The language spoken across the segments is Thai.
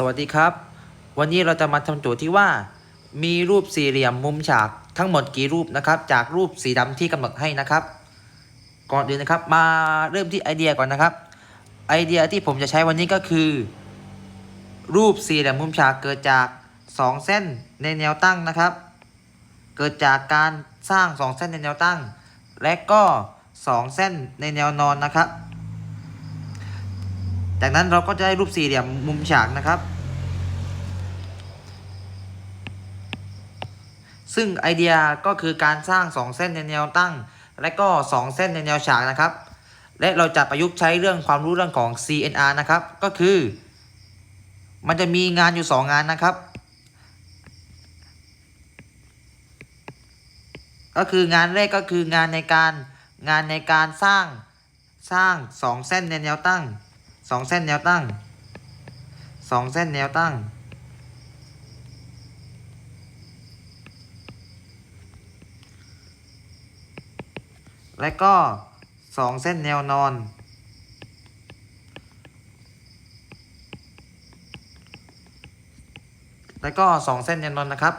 สวัสดีครับ วันนี้เราจะมาทำโจทย์ที่ว่า มีรูปสี่เหลี่ยมมุมฉากทั้งหมดกี่รูปนะครับ จากรูปสีดำที่กำหนดให้นะครับ ก่อนอื่นนะครับ มาเริ่มที่ไอเดียก่อนนะครับ ไอเดียที่ผมจะใช้วันนี้ก็คือ รูปสี่เหลี่ยมมุมฉากเกิดจากสองเส้นในแนวตั้งนะครับ เกิดจากการสร้างสองเส้นในแนวตั้ง และก็สองเส้นในแนวนอนนะครับ จากนั้นเราก็จะได้รูปสี่เหลี่ยมมุมฉากนะครับ ซึ่งไอเดียก็คือการสร้าง 2 เส้นในแนวตั้ง และก็ 2 เส้นในแนวฉากนะครับ และเราจะประยุกต์ใช้เรื่องความรู้เรื่องของ CNR นะครับ ก็คือ มันจะมีงานอยู่ 2 งานนะครับ ก็คืองานแรกก็คืองานในการงานในการสร้างสร้าง 2 เส้นในแนวตั้ง 2เส้นแนวตั้ง2เส้นแนวตั้ง และก็2เส้นแนวนอน แล้วก็2เส้นแนวนอนนะครับ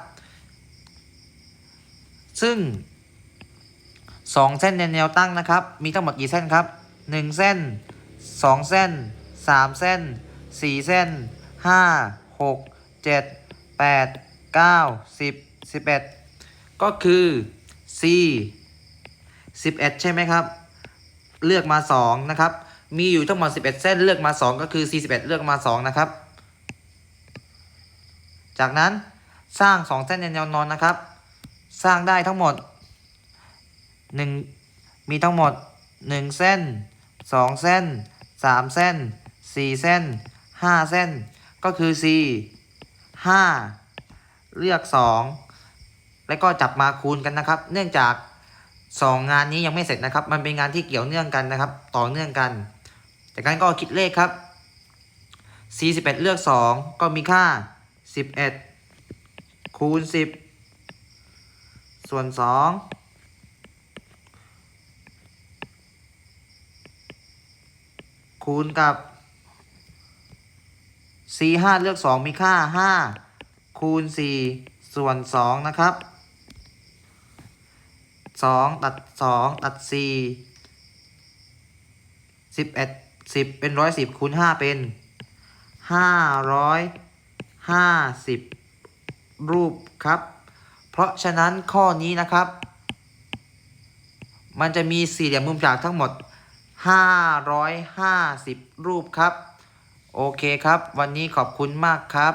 ซึ่ง2เส้นแนวตั้งนะครับ มีทั้งหมดกี่เส้นครับ1เส้น2เส้น 3เส้น4เส้น5 6 7 8 9 10 11ก็คือ C 11 ใช่ไหมครับ เลือกมา 2 นะครับ มีอยู่ทั้งหมด 11 เส้นเลือกมา 2 ก็คือ C 11เลือกมา 2 นะครับ จากนั้นสร้าง 2 เส้นในแนวนอนนะครับ สร้างได้ทั้งหมด 1 มีทั้งหมด 1 เส้น 2 เส้น 3 เส้น 4 เส้น 5 เส้น ก็คือ C 5 เลือก 2 แล้วก็จับมาคูณกันนะครับ เนื่องจาก 2 งานนี้ยังไม่เสร็จนะครับ มันเป็นงานที่เกี่ยวเนื่องกันนะครับ ต่อเนื่องกัน จากนั้นก็คิดเลขครับ C 11เลือก 2 ก็มีค่า 11 คูณ 10 ส่วน 2คูณกับ C 5เลือก2มีค่า5คูณ4ส่วน2นะครับ2ตัด2ตัด4 11 10เป็น110คูณ5เป็น550รูปครับ เพราะฉะนั้นข้อนี้นะครับ มันจะมีสี่เหลี่ยมมุมฉากทั้งหมด 550 รูปครับ โอเคครับ วันนี้ขอบคุณมากครับ